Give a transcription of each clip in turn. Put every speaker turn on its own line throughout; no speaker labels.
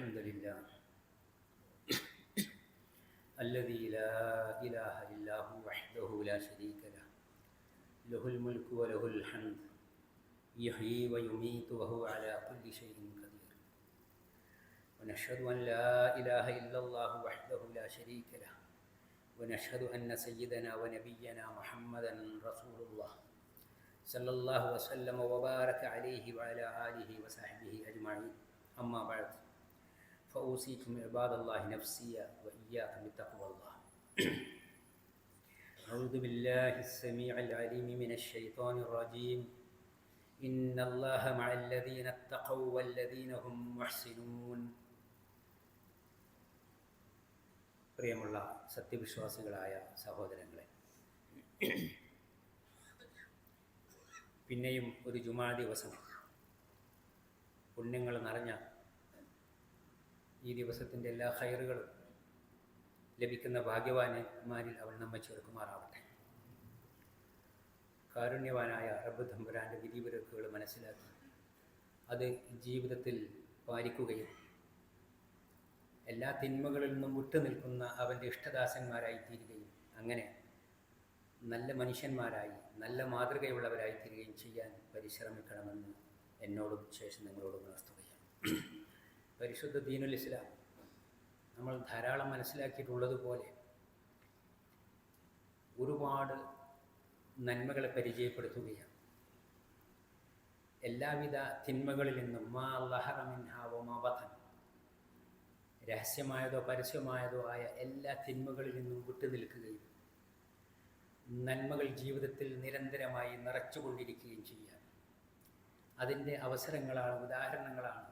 الحمد لله الذي لا إله إلا هو وحده لا شريك له له الملك وله الحمد يحيي ويميت وهو على كل شيء قدير ونشهد أن لا إله إلا الله وحده لا شريك له ونشهد أن سيدنا ونبينا محمدا رسول الله صلى الله وسلم وبارك عليه وعلى آله وصحبه أجمعين أما بعد فأوصيكم عباد الله نفسي وإياكم بتقوى الله أعوذ بالله السميع العليم من الشيطان الرجيم إن الله مع الذين اتقوا والذين هم محسنون പ്രിയമുള്ള സത്യവിശ്വാസികളായ സഹോദരങ്ങളെ പിന്നെയും ഒരു ജുമാ ദിവസം പുണ്യങ്ങൾ നിറഞ്ഞ ഈ ദിവസത്തിന്റെ എല്ലാ ഹൈറുകളും ലഭിക്കുന്ന ഭാഗ്യവാന്മാരിൽ അവൾ നമ്മെ ചേർക്കുമാറാവട്ടെ. കാരുണ്യവാനായ അറബ് തമ്പുരാന്റെ വിധിവിലക്കുകൾ മനസ്സിലാക്കി അത് ജീവിതത്തിൽ പാലിക്കുകയും എല്ലാ തിന്മകളിൽ നിന്നും വിട്ടുനിൽക്കുന്ന അവന്റെ ഇഷ്ടദാസന്മാരായി തീരുകയും അങ്ങനെ നല്ല മനുഷ്യന്മാരായി നല്ല മാതൃകയുള്ളവരായി തീരുകയും ചെയ്യാൻ പരിശ്രമിക്കണമെന്ന് എന്നോടും ശേഷം നിങ്ങളോടും ഉണർത്തുകയാണ് പരിശുദ്ധ ദീനുൽ ഇസ്ലാം നമ്മൾ ധാരാളം മനസ്സിലാക്കിയിട്ടുള്ളതുപോലെ ഒരുപാട് നന്മകളെ പരിചയപ്പെടുത്തുകയാണ്. എല്ലാവിധ തിന്മകളിൽ നിന്നും മാ ലഹറമിൻഹാവോമാവധൻ ഹാവോ മാവധൻ രഹസ്യമായതോ പരസ്യമായതോ ആയ എല്ലാ തിന്മകളിൽ നിന്നും വിട്ടുനിൽക്കുകയും നന്മകൾ ജീവിതത്തിൽ നിരന്തരമായി നിറച്ചുകൊണ്ടിരിക്കുകയും ചെയ്യുക അതിന്റെ അവസരങ്ങളാണ് ഉദാഹരണങ്ങളാണ്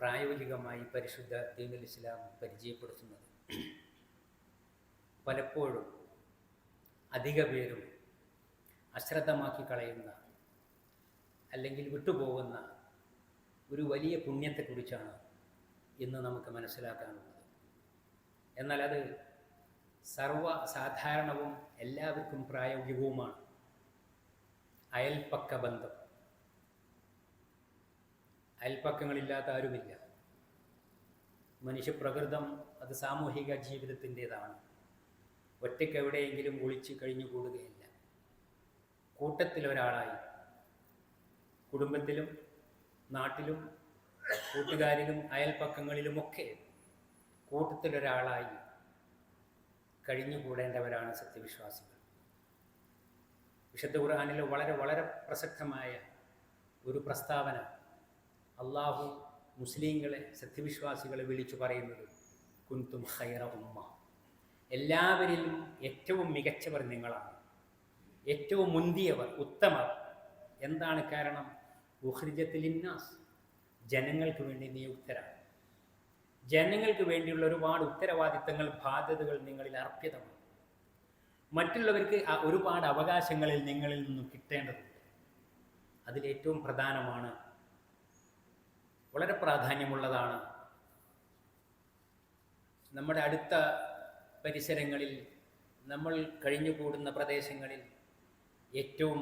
പ്രായോഗികമായി പരിശുദ്ധ ദീനുൽ ഇസ്ലാം പരിചയപ്പെടുത്തുന്നത്. പലപ്പോഴും അധിക പേരും അശ്രദ്ധമാക്കി കളയുന്ന അല്ലെങ്കിൽ വിട്ടുപോകുന്ന ഒരു വലിയ പുണ്യത്തെക്കുറിച്ചാണ് ഇന്ന് നമുക്ക് മനസ്സിലാക്കാനുള്ളത്. എന്നാൽ അത് സർവസാധാരണവും എല്ലാവർക്കും പ്രായോഗികവുമാണ്. അയൽപ്പക്ക ബന്ധം. അയൽപ്പക്കങ്ങളില്ലാത്ത ആരുമില്ല മനുഷ്യപ്രകൃതം അത് സാമൂഹിക ജീവിതത്തിന്റെതാണ്. ഒറ്റയ്ക്ക് എവിടെയെങ്കിലും ഒളിച്ച് കഴിഞ്ഞുകൂടുകയില്ല കൂട്ടത്തിലൊരാളായി കുടുംബത്തിലും നാട്ടിലും കൂട്ടുകാരിലും അയൽപ്പക്കങ്ങളിലുമൊക്കെ കൂട്ടത്തിലൊരാളായി കഴിഞ്ഞുകൂടേണ്ടവരാണ് സത്യവിശ്വാസികൾ. വിശുദ്ധ ഖുർആാനിൽ വളരെ വളരെ പ്രസക്തമായ ഒരു പ്രസ്താവന അള്ളാഹു മുസ്ലിങ്ങളെ സത്യവിശ്വാസികളെ വിളിച്ചു പറയുന്നത് കുന്തും ഹൈറ ഉമ്മ. എല്ലാവരിലും ഏറ്റവും മികച്ചവർ നിങ്ങളാണ്. ഏറ്റവും മുന്തിയവർ ഉത്തമർ. എന്താണ് കാരണം? ഉഹ്രിജത്തിലിന്നാസ് ജനങ്ങൾക്ക് വേണ്ടി നിയുക്തരാണ് ജനങ്ങൾക്ക് വേണ്ടിയുള്ള ഒരുപാട് ഉത്തരവാദിത്തങ്ങൾ ബാധ്യതകൾ നിങ്ങളിൽ അർപ്പിതമാണ്. മറ്റുള്ളവർക്ക് ഒരുപാട് അവകാശങ്ങളിൽ നിങ്ങളിൽ നിന്നും കിട്ടേണ്ടതുണ്ട്. അതിലേറ്റവും പ്രധാനമാണ് വളരെ പ്രാധാന്യമുള്ളതാണ്. നമ്മുടെ അടുത്ത പരിസരങ്ങളിൽ നമ്മൾ കഴിഞ്ഞുകൂടുന്ന പ്രദേശങ്ങളിൽ ഏറ്റവും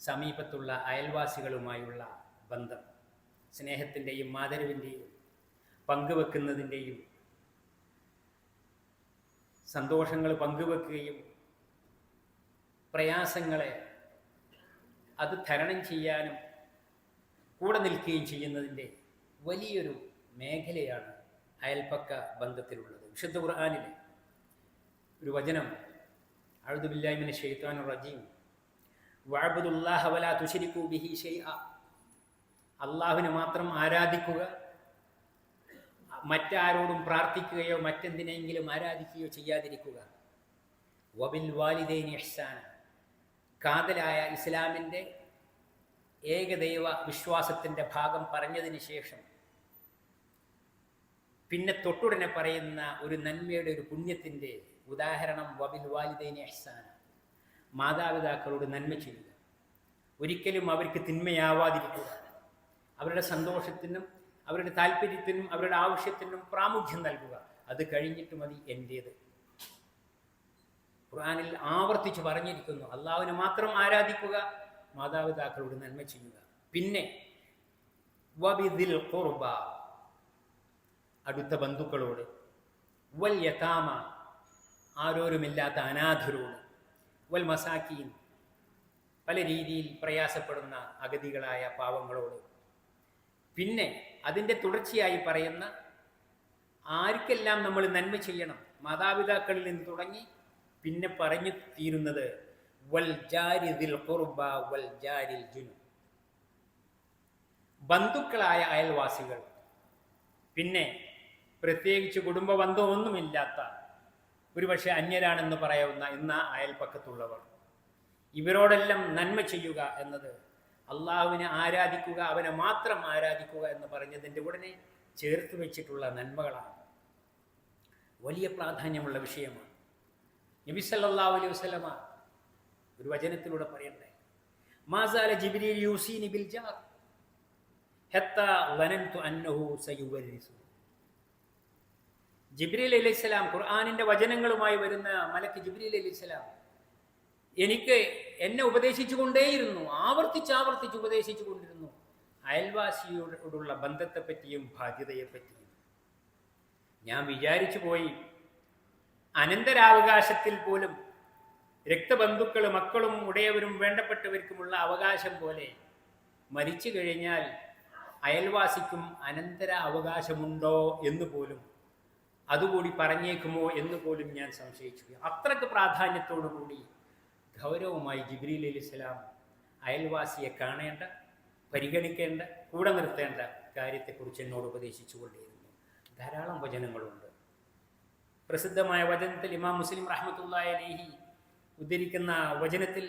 സമീപത്തുള്ള അയൽവാസികളുമായുള്ള ബന്ധം സ്നേഹത്തിന്റെയും മാതരവിന്റെയും പങ്കുവെക്കുന്നതിന്റെയും സന്തോഷങ്ങൾ പങ്കുവെക്കുകയും പ്രയാസങ്ങളെ അത് തരണം ചെയ്യാനും കൂടെ നിൽക്കുകയും ചെയ്യുന്നതിന്റെ വലിയൊരു മേഖലയാണ് അയൽപ്പക്ക ബന്ധത്തിലുള്ളത്. വിശുദ്ധ ഖുർആാനിലെ ഒരു വചനം അഴുദുബില്ലാമിന് ഷെയ്ത്താൻ റജീം. വാഴബുദുല്ലാഹവല തുശരിക്കു ബിഹി ഷെയ് അള്ളാഹുവിനെ മാത്രം ആരാധിക്കുക മറ്റാരോടും പ്രാർത്ഥിക്കുകയോ മറ്റെന്തിനെങ്കിലും ആരാധിക്കുകയോ ചെയ്യാതിരിക്കുക. വബിൽ വാലിദൈൻ ഇഹ്സാന. കാതലായ ഇസ്ലാമിന്റെ ഏകദൈവ വിശ്വാസത്തിന്റെ ഭാഗം പറഞ്ഞതിന് ശേഷം പിന്നെ തൊട്ടുടനെ പറയുന്ന ഒരു നന്മയുടെ ഒരു പുണ്യത്തിന്റെ ഉദാഹരണം വബിൽ വാലിദൈൻ അഹ്സാന. മാതാപിതാക്കളോട് നന്മ ചെയ്യുക. ഒരിക്കലും അവർക്ക് തിന്മയാവാതിരിക്കുക. അവരുടെ സന്തോഷത്തിനും അവരുടെ താല്പര്യത്തിനും അവരുടെ ആവശ്യത്തിനും പ്രാമുഖ്യം നൽകുക. അത് കഴിഞ്ഞിട്ട് മതി എന്റേത്. ഖുർആാനിൽ ആവർത്തിച്ച് പറഞ്ഞിരിക്കുന്നു അള്ളാഹുവിനെ മാത്രം ആരാധിക്കുക മാതാപിതാക്കളോട് നന്മ ചെയ്യുക. പിന്നെ വബിദിൽ ഖുർബ. അടുത്ത ബന്ധുക്കളോട്. വൽ യതാമ ആരോരുമില്ലാത്ത അനാഥരോട്. വൽ മസാക്കീൻ പല രീതിയിൽ പ്രയാസപ്പെടുന്ന അഗതികളായ പാവങ്ങളോട്. പിന്നെ അതിന്റെ തുടർച്ചയായി പറയുന്ന ആർക്കെല്ലാം നമ്മൾ നന്മ ചെയ്യണം? മാതാപിതാക്കളിൽ നിന്ന് തുടങ്ങി പിന്നെ പറഞ്ഞു തീരുന്നത് വൽ ജാരി കുർബ വൽ ജാരിൽ ജുനു ബന്ധുക്കളായ അയൽവാസികൾ പിന്നെ പ്രത്യേകിച്ച് കുടുംബ ബന്ധമൊന്നുമില്ലാത്ത ഒരുപക്ഷെ അന്യരാണെന്ന് പറയാവുന്ന ഇന്ന അയൽപ്പക്കത്തുള്ളവർ ഇവരോടെല്ലാം നന്മ ചെയ്യുക എന്നത് അള്ളാഹുവിനെ ആരാധിക്കുക അവനെ മാത്രം ആരാധിക്കുക എന്ന് പറഞ്ഞതിന്റെ ഉടനെ ചേർത്ത് വെച്ചിട്ടുള്ള നന്മകളാണ്. വലിയ പ്രാധാന്യമുള്ള വിഷയമാണ്. നബി അലൈഹി വസല്ലമ ഒരു വചനത്തിലൂടെ പറയണ്ടേ മാസാല ജിബ്രീൽ യൂസീനി ബിൽ ജാർ ഹത്താ വനന്തു അന്നഹു സയുവരിസു ജിബ്രീൽ അലൈഹിസ്സലാം ഖുർആനിന്റെ വചനങ്ങളുമായി വരുന്ന മലക്ക് ജിബ്രീൽ അലൈഹിസ്സലാം എനിക്ക് എന്നെ ഉപദേശിച്ചു കൊണ്ടേയിരുന്നു ആവർത്തിച്ച് ഉപദേശിച്ചു കൊണ്ടിരുന്നു അയൽവാസിയോടുള്ള ബന്ധത്തെപ്പറ്റിയും ബാധ്യതയെപ്പറ്റിയും. ഞാൻ വിചാരിച്ചു പോയി അനന്തരാവകാശത്തിൽ പോലും രക്തബന്ധുക്കൾ മക്കളും ഉടയവരും വേണ്ടപ്പെട്ടവർക്കുമുള്ള അവകാശം പോലെ മരിച്ചു കഴിഞ്ഞാൽ അയൽവാസിക്കും അനന്തര അവകാശമുണ്ടോ എന്ന് പോലും അതുകൂടി പറഞ്ഞേക്കുമോ എന്ന് പോലും ഞാൻ സംശയിച്ചു അത്രയ്ക്ക് പ്രാധാന്യത്തോടു കൂടി ഗൗരവമായി ജിബ്രീൽ അലി ഇസ്ലാം അയൽവാസിയെ കാണേണ്ട പരിഗണിക്കേണ്ട കൂടെ നിർത്തേണ്ട കാര്യത്തെക്കുറിച്ച് എന്നോട് ഉപദേശിച്ചു കൊണ്ടിരുന്നു ധാരാളം വചനങ്ങളുണ്ട്. പ്രസിദ്ധമായ വചനത്തിൽ ഇമാം മുസ്ലിം റഹ്മത്തുള്ളായ അലൈഹി ഉദ്ധരിക്കുന്ന വചനത്തിൽ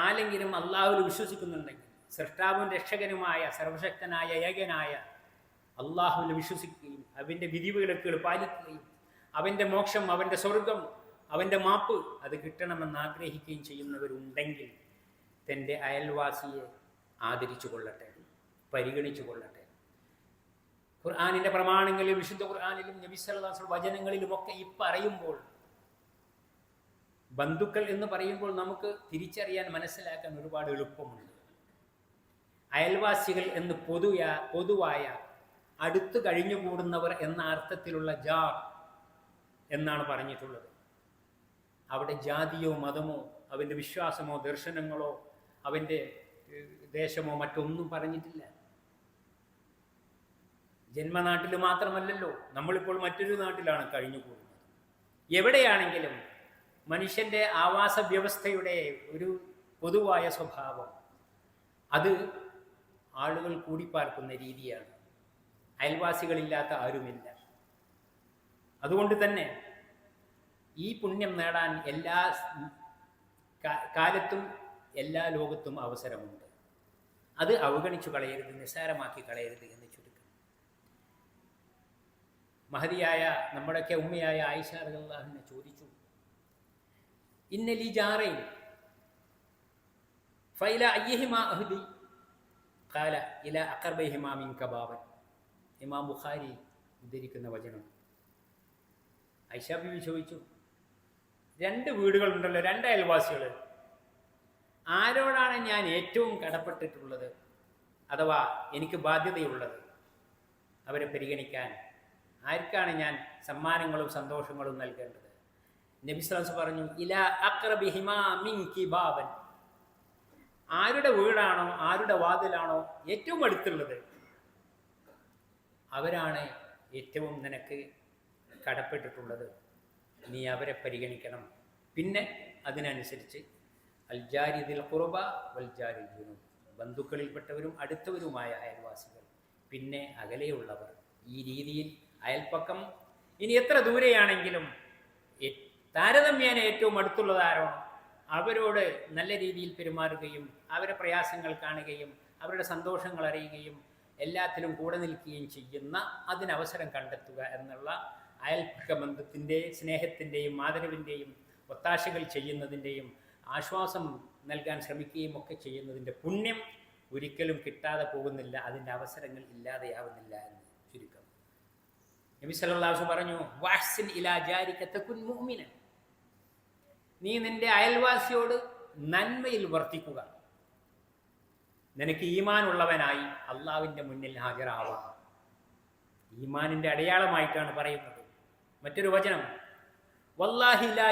ആരെങ്കിലും അള്ളാഹുവിൽ വിശ്വസിക്കുന്നുണ്ടെങ്കിൽ സൃഷ്ടാവും രക്ഷകനുമായ സർവശക്തനായ ഏകനായ അള്ളാഹുവിൽ വിശ്വസിക്കുകയും അവന്റെ വിധിവിലക്കുകൾ പാലിക്കുകയും അവന്റെ മോക്ഷം അവന്റെ സ്വർഗം അവന്റെ മാപ്പ് അത് കിട്ടണമെന്ന് ആഗ്രഹിക്കുകയും ചെയ്യുന്നവരുണ്ടെങ്കിൽ തന്റെ അയൽവാസിയെ ആദരിച്ചു കൊള്ളട്ടെ പരിഗണിച്ചു കൊള്ളട്ടെ. ഖുർആാനിന്റെ പ്രമാണങ്ങളിലും വിശുദ്ധ ഖുർആാനിലും നബിസ്വല്ലാസ് വചനങ്ങളിലുമൊക്കെ ഈ പറയുമ്പോൾ ബന്ധുക്കൾ എന്ന് പറയുമ്പോൾ നമുക്ക് തിരിച്ചറിയാൻ മനസ്സിലാക്കാൻ ഒരുപാട് എളുപ്പമുണ്ട്. അയൽവാസികൾ എന്ന് പൊതുയ പൊതുവായ അടുത്ത് കഴിഞ്ഞുകൂടുന്നവർ എന്ന അർത്ഥത്തിലുള്ള ജാർ എന്നാണ് പറഞ്ഞിട്ടുള്ളത്. അവിടെ ജാതിയോ മതമോ അവന്റെ വിശ്വാസമോ ദർശനങ്ങളോ അവന്റെ ദേശമോ മറ്റൊന്നും പറഞ്ഞിട്ടില്ല. ജന്മനാട്ടിൽ മാത്രമല്ലല്ലോ നമ്മളിപ്പോൾ മറ്റൊരു നാട്ടിലാണ് കഴിഞ്ഞുകൂടുന്നത്. എവിടെയാണെങ്കിലും മനുഷ്യന്റെ ആവാസ വ്യവസ്ഥയുടെ ഒരു പൊതുവായ സ്വഭാവം അത് ആളുകൾ കൂടിപ്പാർക്കുന്ന രീതിയാണ്. അയൽവാസികളില്ലാത്ത ആരുമില്ല. അതുകൊണ്ട് തന്നെ ഈ പുണ്യം നേടാൻ എല്ലാ കാലത്തും എല്ലാ ലോകത്തും അവസരമുണ്ട്. അത് അവഗണിച്ചു കളയരുത് നിസ്സാരമാക്കി കളയരുത് എന്ന് ചുരുക്കം. മഹതിയായ നമ്മുടെയൊക്കെ ഉമ്മയായ ആയിഷ റളിയല്ലാഹുവിനെ ചോദിച്ചു ഇന്നലി ജാറയിൽ ഫൈല അയ്യഹിമാ അഹ്ദി ഖാല ഇല അക്കർബൈ ഹിമാമിൻ കബാബൻ ഇമാം ബുഖാരി ഉദ്ധരിക്കുന്ന വചനം. ഐഷ ബിബി ചോദിച്ചു രണ്ട് വീടുകളുണ്ടല്ലോ രണ്ട് അയൽവാസികൾ ആരോടാണ് ഞാൻ ഏറ്റവും കടപ്പെട്ടിട്ടുള്ളത്? അഥവാ എനിക്ക് ബാധ്യതയുള്ളത്? അവരെ പരിഗണിക്കാൻ ആർക്കാണ് ഞാൻ സമ്മാനങ്ങളും സന്തോഷങ്ങളും നൽകേണ്ടത്? നബിസ്ലാസ് പറഞ്ഞു ഇല അക്രബി ഹിമാമിൻ കിബാബൻ ആരുടെ വീടാണോ ആരുടെ വാതിലാണോ ഏറ്റവും അടുത്തുള്ളത്? അവരാണ് ഏറ്റവും നിനക്ക് കടപ്പെട്ടിട്ടുള്ളത്. നീ അവരെ പരിഗണിക്കണം. പിന്നെ അതിനനുസരിച്ച് അൽജാരിതിൽ കുറവ ജുനു ബന്ധുക്കളിൽപ്പെട്ടവരും അടുത്തവരുമായ അയൽവാസികൾ പിന്നെ അകലെയുള്ളവർ. ഈ രീതിയിൽ അയൽപ്പക്കം ഇനി എത്ര ദൂരെയാണെങ്കിലും താരതമ്യേന ഏറ്റവും അടുത്തുള്ളതാരോ? അവരോട് നല്ല രീതിയിൽ പെരുമാറുകയും അവരുടെ പ്രയാസങ്ങൾ കാണുകയും അവരുടെ സന്തോഷങ്ങൾ അറിയുകയും എല്ലാത്തിലും കൂടെ നിൽക്കുകയും ചെയ്യുന്ന അതിനവസരം കണ്ടെത്തുക എന്നുള്ള അയൽപക്ക ബന്ധത്തിന്റെ സ്നേഹത്തിന്റെയും ആദരവിന്റെയും ഒത്താശകൾ ചെയ്യുന്നതിന്റെയും ആശ്വാസം നൽകാൻ ശ്രമിക്കുകയും ഒക്കെ ചെയ്യുന്നതിന്റെ പുണ്യം ഒരിക്കലും കിട്ടാതെ പോകുന്നില്ല. അതിന്റെ അവസരങ്ങൾ ഇല്ലാതെയാവുന്നില്ല എന്ന് ചുരുക്കം. നബി സല്ലാസു പറഞ്ഞു വാഹ്സിൻ ഇലാ ജാരിക തകുൻ മുഅ്മിനൻ. നീ നിന്റെ അയൽവാസിയോട് നന്മയിൽ വർത്തിക്കുക. നിനക്ക് ഈമാൻ ഉള്ളവനായി അള്ളാവിന്റെ മുന്നിൽ ഹാജരാവാം. ഈമാനിന്റെ അടയാളമായിട്ടാണ് പറയുന്നത്. മറ്റൊരു വചനം വല്ലാഹി ലാ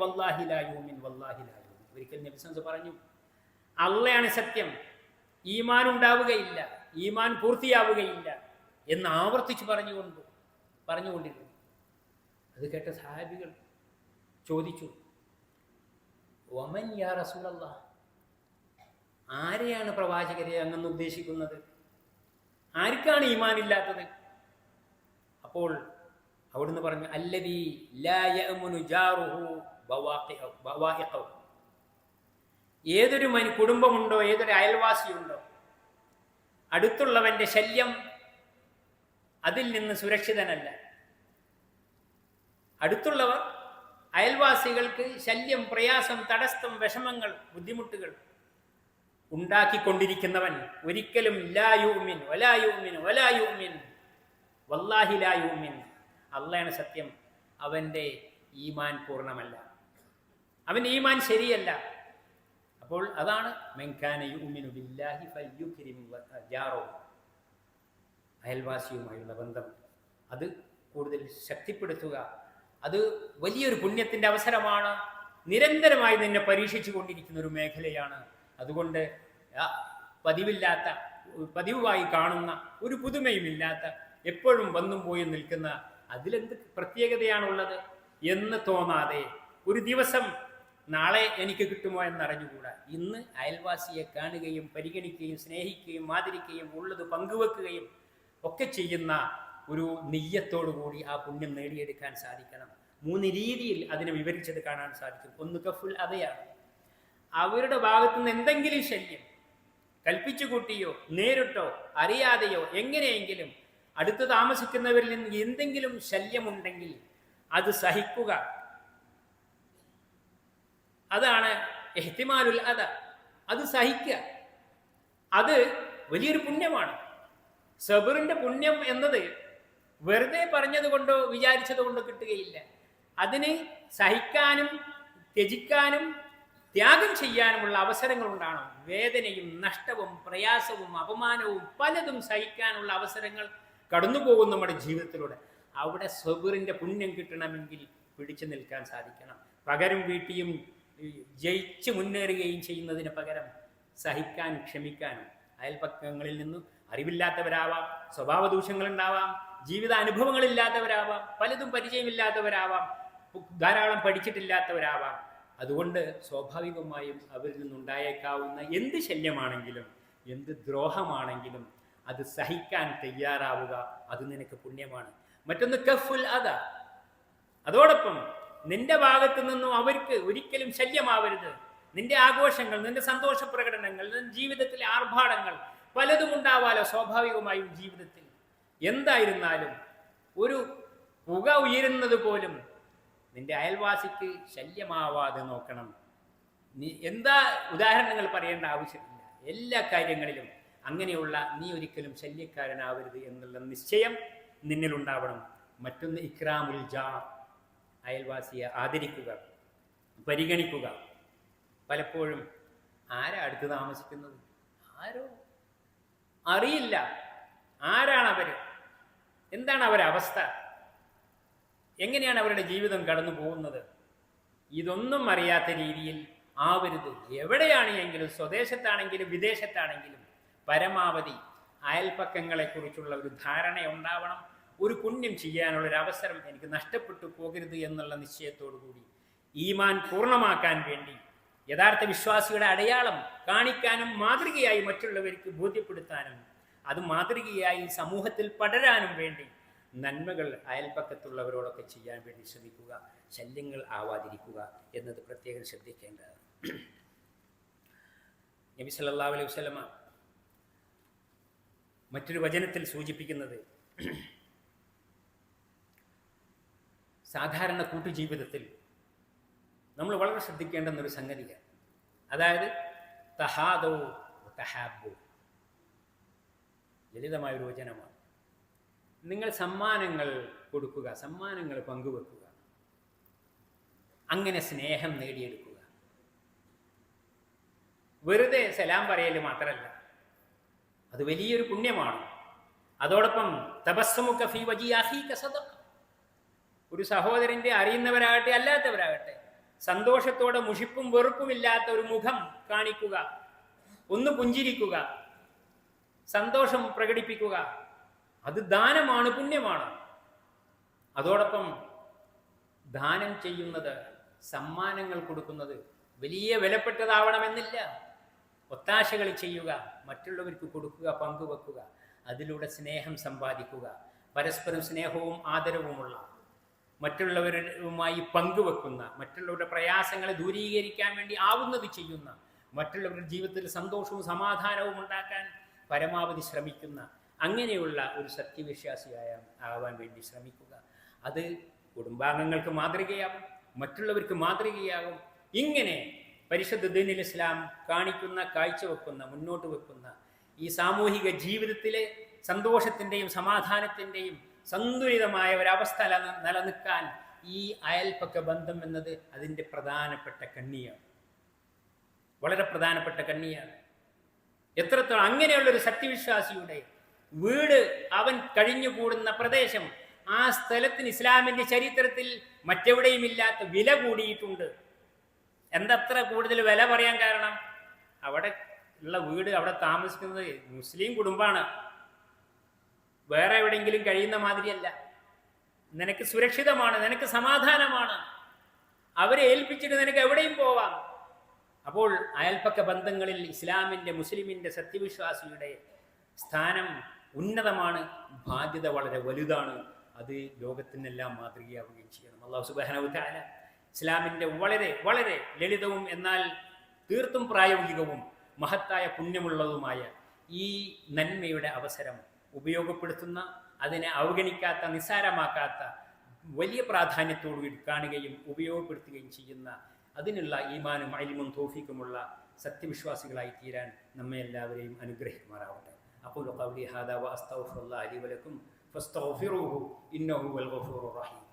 വല്ലാഹി ലാ വല്ലാഹി ലാ ഒരിക്കൽ നബിസൻസ് പറഞ്ഞു അള്ളയാണ് സത്യം ഈമാൻ ഉണ്ടാവുകയില്ല ഈമാൻ പൂർത്തിയാവുകയില്ല എന്ന് ആവർത്തിച്ച് പറഞ്ഞുകൊണ്ട് പറഞ്ഞുകൊണ്ടിരുന്നു. അത് കേട്ട സാഹിബികൾ ചോദിച്ചു ഒമൻ യാ റസൂലല്ല ആരെയാണ് പ്രവാചകരെ അങ്ങെന്ന് ഉദ്ദേശിക്കുന്നത്? ആർക്കാണ് ഈമാൻ ഇല്ലാത്തത് അപ്പോൾ അവിടുന്ന് പറഞ്ഞു ബവാഇഖഹു ഏതൊരു മനു കുടുംബമുണ്ടോ ഏതൊരു അയൽവാസിയുണ്ടോ അടുത്തുള്ളവന്റെ ശല്യം അതിൽ നിന്ന് സുരക്ഷിതനല്ല. അടുത്തുള്ളവർ അയൽവാസികൾക്ക് ശല്യം പ്രയാസം തടസ്സം വിഷമങ്ങൾ ബുദ്ധിമുട്ടുകൾ ഉണ്ടാക്കിക്കൊണ്ടിരിക്കുന്നവൻ ഒരിക്കലും ലായൂമിൻ ഒലായൂമിൻ ഒലായൂമിൻ വല്ലാഹി ലായൂമിൻ അള്ളയാണ് സത്യം അവന്റെ ഈമാൻ പൂർണമല്ല. അവൻ ഈമാൻ ശരിയല്ല. അപ്പോൾ അതാണ് അയൽവാസിയുമായുള്ള ബന്ധം. അത് കൂടുതൽ ശക്തിപ്പെടുത്തുക. അത് വലിയൊരു പുണ്യത്തിന്റെ അവസരമാണ്. നിരന്തരമായി നിന്നെ പരീക്ഷിച്ചു കൊണ്ടിരിക്കുന്ന ഒരു മേഖലയാണ്. അതുകൊണ്ട് പതിവില്ലാത്ത പതിവായി കാണുന്ന ഒരു പുതുമയുമില്ലാത്ത എപ്പോഴും വന്നും പോയി നിൽക്കുന്ന അതിലെന്ത് പ്രത്യേകതയാണുള്ളത് എന്ന് തോന്നാതെ ഒരു ദിവസം നാളെ എനിക്ക് കിട്ടുമോ എന്നറിഞ്ഞുകൂടാ. ഇന്ന് അയൽവാസിയെ കാണുകയും പരിഗണിക്കുകയും സ്നേഹിക്കുകയും ആദരിക്കുകയും ഉള്ളത് പങ്കുവെക്കുകയും ഒക്കെ ചെയ്യുന്ന ഒരു നെയ്യത്തോടു കൂടി ആ പുണ്യം നേടിയെടുക്കാൻ സാധിക്കണം. മൂന്ന് രീതിയിൽ അതിനെ വിവരിച്ചത് കാണാൻ സാധിക്കും. ഒന്ന് കഫുൽ അതയാണ് അവരുടെ ഭാഗത്തു നിന്ന് എന്തെങ്കിലും ശല്യം കൽപ്പിച്ചു കൂട്ടിയോ നേരിട്ടോ അറിയാതെയോ എങ്ങനെയെങ്കിലും അടുത്ത് താമസിക്കുന്നവരിൽ നിന്ന് എന്തെങ്കിലും ശല്യമുണ്ടെങ്കിൽ അത് സഹിക്കുക. അതാണ് എഹ്തിമാലുൽ അത അത് സഹിക്കുക. അത് വലിയൊരു പുണ്യമാണ്. സബറിന്റെ പുണ്യം എന്നത് വെറുതെ പറഞ്ഞത് കൊണ്ടോ വിചാരിച്ചത് കൊണ്ടോ കിട്ടുകയില്ല. അതിന് സഹിക്കാനും ത്യജിക്കാനും ത്യാഗം ചെയ്യാനുമുള്ള അവസരങ്ങൾ ഉണ്ടാണോ വേദനയും നഷ്ടവും പ്രയാസവും അപമാനവും പലതും സഹിക്കാനുള്ള അവസരങ്ങൾ കടന്നു പോകും നമ്മുടെ ജീവിതത്തിലൂടെ. അവിടെ സബറിന്റെ പുണ്യം കിട്ടണമെങ്കിൽ പിടിച്ചു നിൽക്കാൻ സാധിക്കണം. പകരം വീട്ടിയും ജയിച്ച് മുന്നേറുകയും ചെയ്യുന്നതിന് പകരം സഹിക്കാൻ ക്ഷമിക്കാനും അയൽപക്കങ്ങളിൽ നിന്നും അറിവില്ലാത്തവരാവാം സ്വഭാവ ദൂഷ്യങ്ങളുണ്ടാവാം ജീവിത അനുഭവങ്ങളില്ലാത്തവരാവാം പലതും പരിചയമില്ലാത്തവരാവാം ധാരാളം പഠിച്ചിട്ടില്ലാത്തവരാവാം. അതുകൊണ്ട് സ്വാഭാവികമായും അവരിൽ നിന്നുണ്ടായേക്കാവുന്ന എന്ത് ശല്യമാണെങ്കിലും എന്ത് ദ്രോഹമാണെങ്കിലും അത് സഹിക്കാൻ തയ്യാറാവുക അത് നിനക്ക് പുണ്യമാണ്. മറ്റൊന്ന് കഫുൽ അത അതോടൊപ്പം നിന്റെ ഭാഗത്തു നിന്നും അവർക്ക് ഒരിക്കലും ശല്യമാവരുത്. നിന്റെ ആഘോഷങ്ങൾ നിന്റെ സന്തോഷ പ്രകടനങ്ങൾ നിന്റെ ജീവിതത്തിലെ ആർഭാടങ്ങൾ പലതും ഉണ്ടാവാലോ സ്വാഭാവികമായും ജീവിതത്തിൽ? എന്തായിരുന്നാലും ഒരു പുക ഉയരുന്നത് പോലും നിന്റെ അയൽവാസിക്ക് ശല്യമാവാതെ നോക്കണം. നീ എന്താ ഉദാഹരണങ്ങൾ പറയേണ്ട ആവശ്യമില്ല. എല്ലാ കാര്യങ്ങളിലും അങ്ങനെയുള്ള നീ ഒരിക്കലും ശല്യക്കാരനാവരുത് എന്നുള്ള നിശ്ചയം നിന്നിലുണ്ടാവണം മറ്റൊന്ന് ഇക്രാമുൽ ജാ അയൽവാസിയെ ആദരിക്കുക പരിഗണിക്കുക. പലപ്പോഴും ആരാ അടുത്ത് താമസിക്കുന്നത്? ആരോ അറിയില്ല. ആരാണ് അവർ എന്താണ് അവരുടെ അവസ്ഥ? എങ്ങനെയാണ് അവരുടെ ജീവിതം കടന്നു പോകുന്നത്? ഇതൊന്നും അറിയാത്ത രീതിയിൽ ആവരുത്. എവിടെയാണ് എങ്കിലും സ്വദേശത്താണെങ്കിലും വിദേശത്താണെങ്കിലും പരമാവധി അയൽപ്പക്കങ്ങളെക്കുറിച്ചുള്ള ഒരു ധാരണ ഉണ്ടാവണം. ഒരു പുണ്യം ചെയ്യാനുള്ള ഒരു അവസരം എനിക്ക് നഷ്ടപ്പെട്ടു പോകരുത് എന്നുള്ള നിശ്ചയത്തോടു കൂടി ഈമാൻ പൂർണമാക്കാൻ വേണ്ടി യഥാർത്ഥ വിശ്വാസിയുടെ അടയാളം കാണിക്കാനും മാതൃകയായി മറ്റുള്ളവർക്ക് ബോധ്യപ്പെടുത്താനും അത് മാതൃകയായി സമൂഹത്തിൽ പടരാനും വേണ്ടി നന്മകൾ അയൽപ്പക്കത്തുള്ളവരോടൊക്കെ ചെയ്യാൻ വേണ്ടി ശ്രമിക്കുക ശല്യങ്ങൾ ആവാതിരിക്കുക എന്നത് പ്രത്യേകം ശ്രദ്ധിക്കേണ്ടതാണ്. നബി സല്ലാ അലൈഹി വസല്ലമ മറ്റൊരു വചനത്തിൽ സൂചിപ്പിക്കുന്നത് സാധാരണ കൂട്ടുജീവിതത്തിൽ നമ്മൾ വളരെ ശ്രദ്ധിക്കേണ്ടുന്ന ഒരു സംഗതിയാണ് അതായത് തഹാദോ തഹാബോ ലളിതമായ ഒരു വചനമാണ്. നിങ്ങൾ സമ്മാനങ്ങൾ കൊടുക്കുക സമ്മാനങ്ങൾ പങ്കുവെക്കുക. അങ്ങനെ സ്നേഹം നേടിയെടുക്കുക. വെറുതെ സലാം പറയൽ മാത്രമല്ല അത് വലിയൊരു പുണ്യമാണ്. അതോടൊപ്പം തപസ്സമുഖ ഫീ വജിയാഹീക സദഖ. ഒരു സഹോദരന്റെ അറിയുന്നവരാകട്ടെ അല്ലാത്തവരാകട്ടെ സന്തോഷത്തോടെ മുഷിപ്പും വെറുപ്പുമില്ലാത്ത ഒരു മുഖം കാണിക്കുക ഒന്ന് പുഞ്ചിരിക്കുക സന്തോഷം പ്രകടിപ്പിക്കുക അത് ദാനമാണ് പുണ്യമാണ്. അതോടൊപ്പം ദാനം ചെയ്യുന്നത് സമ്മാനങ്ങൾ കൊടുക്കുന്നത് വലിയ വിലപ്പെട്ടതാവണമെന്നില്ല. ഒത്താശകൾ ചെയ്യുക മറ്റുള്ളവർക്ക് കൊടുക്കുക പങ്കുവെക്കുക അതിലൂടെ സ്നേഹം സമ്പാദിക്കുക. പരസ്പരം സ്നേഹവും ആദരവുമുള്ള മറ്റുള്ളവരുമായി പങ്കുവെക്കുന്ന മറ്റുള്ളവരുടെ പ്രയാസങ്ങളെ ദൂരീകരിക്കാൻ വേണ്ടി ആവുന്നത് ചെയ്യുന്ന മറ്റുള്ളവരുടെ ജീവിതത്തിൽ സന്തോഷവും സമാധാനവും ഉണ്ടാക്കാൻ പരമാവധി ശ്രമിക്കുന്ന അങ്ങനെയുള്ള ഒരു സത്യവിശ്വാസിയായ ആവാൻ വേണ്ടി ശ്രമിക്കുക. അത് കുടുംബാംഗങ്ങൾക്ക് മാതൃകയാകും മറ്റുള്ളവർക്ക് മാതൃകയാകും. ഇങ്ങനെ പരിശുദ്ധ ദീനിൽ ഇസ്ലാം കാണിക്കുന്ന കാഴ്ചവെക്കുന്ന മുന്നോട്ട് വെക്കുന്ന ഈ സാമൂഹിക ജീവിതത്തിലെ സന്തോഷത്തിന്റെയും സമാധാനത്തിന്റെയും സന്തുലിതമായ ഒരവസ്ഥ നില- നിലനിൽക്കാൻ ഈ അയൽപ്പക്ക ബന്ധം എന്നത് അതിന്റെ പ്രധാനപ്പെട്ട കണ്ണിയാണ്. വളരെ പ്രധാനപ്പെട്ട കണ്ണിയാണ്. എത്രത്തോളം അങ്ങനെയുള്ളൊരു സത്യവിശ്വാസിയുടെ വീട് അവൻ കഴിഞ്ഞുകൂടുന്ന പ്രദേശം ആ സ്ഥലത്തിന് ഇസ്ലാമിന്റെ ചരിത്രത്തിൽ മറ്റെവിടെയും ഇല്ലാത്ത വില കൂടിയിട്ടുണ്ട്. എന്തത്ര കൂടുതൽ വില പറയാൻ കാരണം? അവിടെ ഉള്ള വീട് അവിടെ താമസിക്കുന്നത് മുസ്ലിം കുടുംബമാണ്. വേറെ എവിടെയെങ്കിലും കഴിയുന്ന മാതിരിയല്ല. നിനക്ക് സുരക്ഷിതമാണ് നിനക്ക് സമാധാനമാണ്. അവരെ ഏൽപ്പിച്ചിട്ട് നിനക്ക് എവിടെയും പോവാം. അപ്പോൾ അയൽപ്പക്ക ബന്ധങ്ങളിൽ ഇസ്ലാമിന്റെ മുസ്ലിമിന്റെ സത്യവിശ്വാസിയുടെ സ്ഥാനം ഉന്നതമാണ് ബാധ്യത വളരെ വലുതാണ്. അത് ലോകത്തിനെല്ലാം മാതൃകയാവുകയും ചെയ്യണം. അള്ളാഹു സുബാനവുത്താല ഇസ്ലാമിന്റെ വളരെ വളരെ ലളിതവും എന്നാൽ തീർത്തും പ്രായോഗികവും മഹത്തായ പുണ്യമുള്ളതുമായ ഈ നന്മയുടെ അവസരം ഉപയോഗപ്പെടുത്തുന്ന അതിനെ അവഗണിക്കാത്ത നിസ്സാരമാക്കാത്ത വലിയ പ്രാധാന്യത്തോടു കാണുകയും ഉപയോഗപ്പെടുത്തുകയും ചെയ്യുന്ന അതിനുള്ള ഈമാനും അയൽമും തോഫിക്കുമുള്ള സത്യവിശ്വാസികളായി തീരാൻ നമ്മെ എല്ലാവരെയും അനുഗ്രഹിക്കുമാറാവട്ടെ. അപ്പോൾ കൗലി ഹാദാവ അസ്തഫുല്ലാ അലി വലക്കും ഇന്നഹു വൽ ഗഫൂർ റഹീം.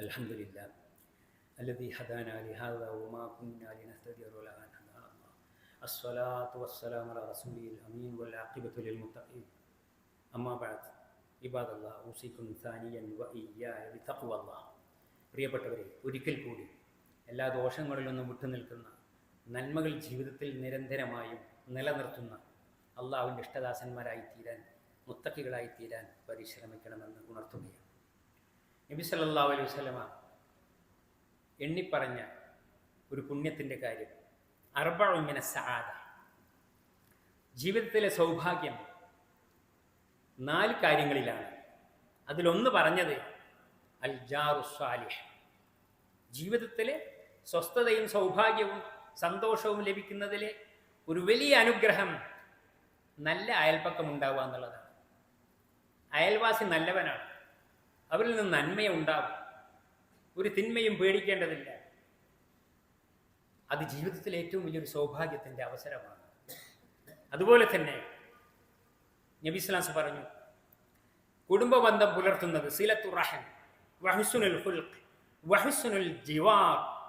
الحمد لله الذي هدانا لهذا وما كنا لنهتدي لولا ان هدانا الله الصلاة والسلام على رسوله الأمين والعاقبة للمتقين أما بعد عباد الله أوصيكم ثانيا وإياي بتقوى الله പ്രിയപ്പെട്ടവരെ ഒരിക്കൽ കൂടി എല്ലാ ദോഷങ്ങളിൽ നിന്നും വിട്ടുനിൽക്കുന്ന നന്മകൾ ജീവിതത്തിൽ നിരന്തരമായും നിലനിർത്തുന്ന അള്ളാഹുവിൻ്റെ ഇഷ്ടദാസന്മാരായി തീരാൻ മുത്തക്കികളായി തീരാൻ പരിശ്രമിക്കണമെന്ന് ഉണർത്തുകയാണ് നബി സല്ലാ അലൈഹി വസ്ലമ എണ്ണിപ്പറഞ്ഞ ഒരു പുണ്യത്തിന്റെ കാര്യം. അർബമിന സാദ ജീവിതത്തിലെ സൗഭാഗ്യം നാല് കാര്യങ്ങളിലാണ്. അതിലൊന്ന് പറഞ്ഞത് അൽ ജാറു സാലിഹ്. ജീവിതത്തിലെ സ്വസ്ഥതയും സൗഭാഗ്യവും സന്തോഷവും ലഭിക്കുന്നതിലെ ഒരു വലിയ അനുഗ്രഹം നല്ല അയൽപ്പക്കം ഉണ്ടാവുക എന്നുള്ളതാണ്. അയൽവാസി നല്ലവനാണ്. അവരിൽ നിന്ന് നന്മ ഉണ്ടാവും ഒരു തിന്മയും പേടിക്കേണ്ടതില്ല. അത് ജീവിതത്തിലെ ഏറ്റവും വലിയൊരു സൗഭാഗ്യത്തിന്റെ അവസരമാണ്. അതുപോലെ തന്നെ നബിസ്ലാസ് പറഞ്ഞു കുടുംബ ബന്ധം പുലർത്തുന്നത് സിലത്തു റഹൻ വഹുസുനുൽ ഹുൽഖ് വഹുസുനുൽ ജിവാർ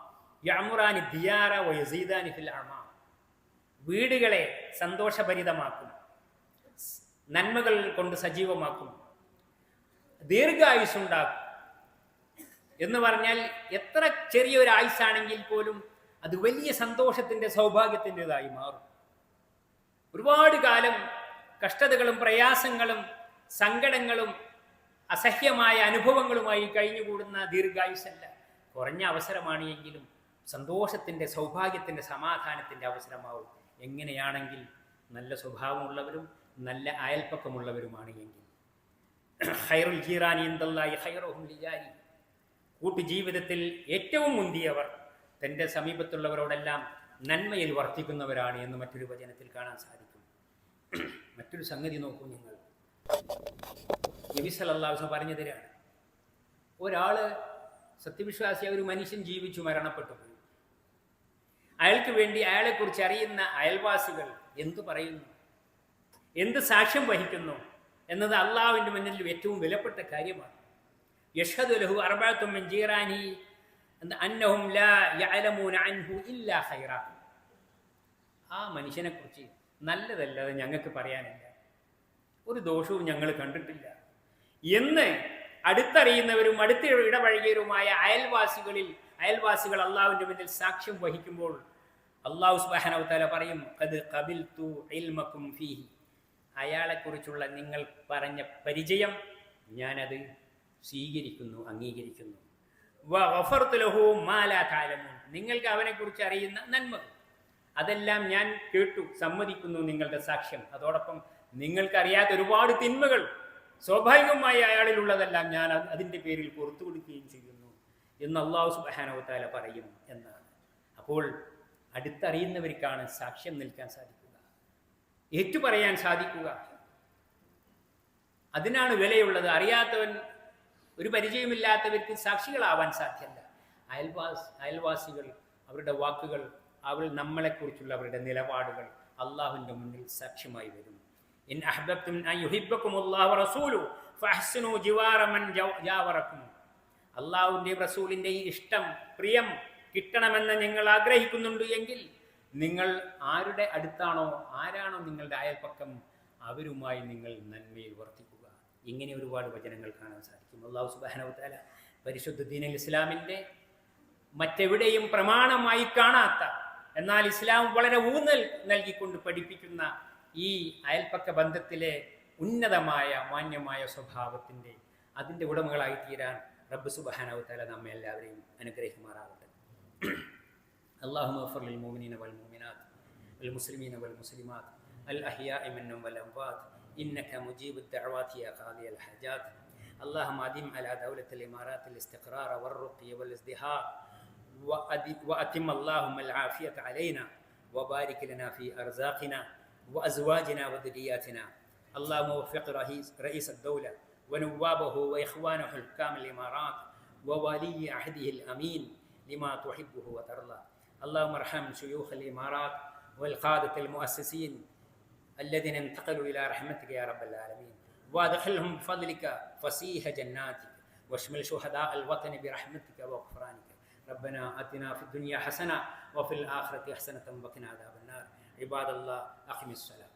യമുറാനി ദിയാറ വയസീദാനി ഫിൽ അമാ. വീടുകളെ സന്തോഷഭരിതമാക്കും. നന്മകൾ കൊണ്ട് സജീവമാക്കും. ദീർഘായുസ്സുണ്ടാക്കും എന്ന് പറഞ്ഞാൽ എത്ര ചെറിയൊരു ആയുസ്സാണെങ്കിൽ പോലും അത് വലിയ സന്തോഷത്തിന്റെ സൗഭാഗ്യത്തിന്റെതായി മാറും. ഒരുപാട് കാലം കഷ്ടതകളും പ്രയാസങ്ങളും സങ്കടങ്ങളും അസഹ്യമായ അനുഭവങ്ങളുമായി കഴിഞ്ഞുകൂടുന്ന ദീർഘായുസല്ല കുറഞ്ഞ അവസരമാണ് എങ്കിലും സന്തോഷത്തിന്റെ സൗഭാഗ്യത്തിന്റെ സമാധാനത്തിന്റെ അവസരമാവും. എങ്ങനെയാണെങ്കിൽ നല്ല സ്വഭാവമുള്ളവരും നല്ല അയൽപ്പക്കമുള്ളവരുമാണ് എങ്കിൽ. ഹൈറുൽ ജീറാനി എന്തല്ലായി ഹൈറോഹും ലിജാരി. കൂട്ടുജീവിതത്തിൽ ഏറ്റവും മുന്തിയവർ തന്റെ സമീപത്തുള്ളവരോടെല്ലാം നന്മയിൽ വർത്തിക്കുന്നവരാണ് എന്ന് മറ്റൊരു വചനത്തിൽ കാണാൻ സാധിക്കും. മറ്റൊരു സംഗതി നോക്കൂ നിങ്ങൾ. അള്ളാഹു സല്ലല്ലാഹു പറഞ്ഞു തരാണ് ഒരാൾ സത്യവിശ്വാസിയ ഒരു മനുഷ്യൻ ജീവിച്ചു മരണപ്പെട്ടു പോയി. അയാൾക്ക് വേണ്ടി അയാളെക്കുറിച്ച് അറിയുന്ന അയൽവാസികൾ എന്തു പറയുന്നു? എന്ത് സാക്ഷ്യം വഹിക്കുന്നു? എന്നത് അള്ളാഹുവിന്റെ മുന്നിൽ ഏറ്റവും വിലപ്പെട്ട കാര്യമാണ്. യഷദ് ലഹു അർബഅത്തും മിൻ ജീറാനി അന്നഹും ലാ അൻഹു ഇല്ലാ ഖൈറ. ആ മനുഷ്യനെ കുറിച്ച് നല്ലതല്ലാതെ ഞങ്ങൾക്ക് പറയാനില്ല. ഒരു ദോഷവും ഞങ്ങൾ കണ്ടിട്ടില്ല. എന്ന് അടുത്തറിയുന്നവരും അടുത്ത ഇടപഴകിയവരുമായ അയൽവാസികളിൽ അയൽവാസികൾ അള്ളാഹുവിന്റെ മുന്നിൽ സാക്ഷ്യം വഹിക്കുമ്പോൾ അള്ളാഹു സുബാനവത്താല പറയും അത് കബിൽ തു ഫീഹി. അയാളെക്കുറിച്ചുള്ള നിങ്ങൾ പറഞ്ഞ പരിചയം ഞാനത് സ്വീകരിക്കുന്നു അംഗീകരിക്കുന്നു. വഫർത്ത് ലഹു മാലാ താലമൂൻ നിങ്ങൾക്ക് അവനെക്കുറിച്ച് അറിയുന്ന നന്മ. അതെല്ലാം ഞാൻ കേട്ടു സമ്മതിക്കുന്നു നിങ്ങളുടെ സാക്ഷ്യം. അതോടൊപ്പം നിങ്ങൾക്കറിയാത്ത ഒരുപാട് തിന്മകൾ സ്വാഭാവികമായി അയാളിലുള്ളതെല്ലാം ഞാൻ അതിന്റെ പേരിൽ പുറത്തു കൊടുക്കുകയും ചെയ്യുന്നു എന്ന് അള്ളാഹു സുബാനവത്താല പറയും എന്നാണ്. അപ്പോൾ അടുത്തറിയുന്നവർക്കാണ് സാക്ഷ്യം നിൽക്കാൻ സാധിക്കുക ഏറ്റുപറയാൻ സാധിക്കുക. അതിനാണ് വിലയുള്ളത്. അറിയാത്തവൻ ഒരു പരിചയമില്ലാത്തവർക്ക് സാക്ഷികളാവാൻ സാധ്യല്ല. അയൽവാസ് അയൽവാസികൾ അവരുടെ വാക്കുകൾ അവർ നമ്മളെക്കുറിച്ചുള്ള അവരുടെ നിലപാടുകൾ അള്ളാഹുവിന്റെ മുന്നിൽ സാക്ഷ്യമായി വരും. ഇൻ യുഹിബ്ബക്കും അല്ലാഹു റസൂലു ഈ ഇഷ്ടം പ്രിയം കിട്ടണമെന്ന് ഞങ്ങൾ ആഗ്രഹിക്കുന്നുണ്ട് എങ്കിൽ നിങ്ങൾ ആരുടെ അടുത്താണോ ആരാണോ നിങ്ങളുടെ അയൽപ്പക്കം അവരുമായി നിങ്ങൾ നന്മയിൽ വർത്തിക്കുക. ഇങ്ങനെ ഒരുപാട് വചനങ്ങൾ കാണാൻ സാധിക്കും. അള്ളാഹു സുബാനവത്താല പരിശുദ്ധ ദീനൽ ഇസ്ലാമിന്റെ മറ്റെവിടെയും പ്രമാണമായി കാണാത്ത എന്നാൽ ഇസ്ലാം വളരെ ഊന്നൽ നൽകിക്കൊണ്ട് പഠിപ്പിക്കുന്ന ഈ അയൽപ്പക്ക ബന്ധത്തിലെ ഉന്നതമായ മാന്യമായ സ്വഭാവത്തിന്റെ അതിന്റെ ഉടമകളായി തീരാൻ റബ്ബ് സുബാനവത്താല നമ്മെ എല്ലാവരെയും അനുഗ്രഹിക്കുമാറാവട്ടെ. اللهم اغفر للمؤمنين والمؤمنات والمسلمين والمسلمات الأحياء منهم والأموات إنك مجيب الدعوات يا قاضي الحاجات. اللهم أدم على دولة الإمارات الاستقرار والرقي والازدهار وأتم اللهم العافية علينا وبارك لنا في أرزاقنا وأزواجنا وذرياتنا. اللهم وفق رئيس, رئيس الدولة ونوابه وإخوانه حكام الإمارات وولي عهده الأمين لما تحبه وترضى. اللهم ارحم شيوخ الإمارات والقادة المؤسسين الذين انتقلوا إلى رحمتك يا رب العالمين. وادخلهم بفضلك فسيح جناتك واشمل شهداء الوطن برحمتك وغفرانك. ربنا آتنا في الدنيا حسنة وفي الآخرة حسنة وقنا عذاب النار. عباد الله أقم الصلاة.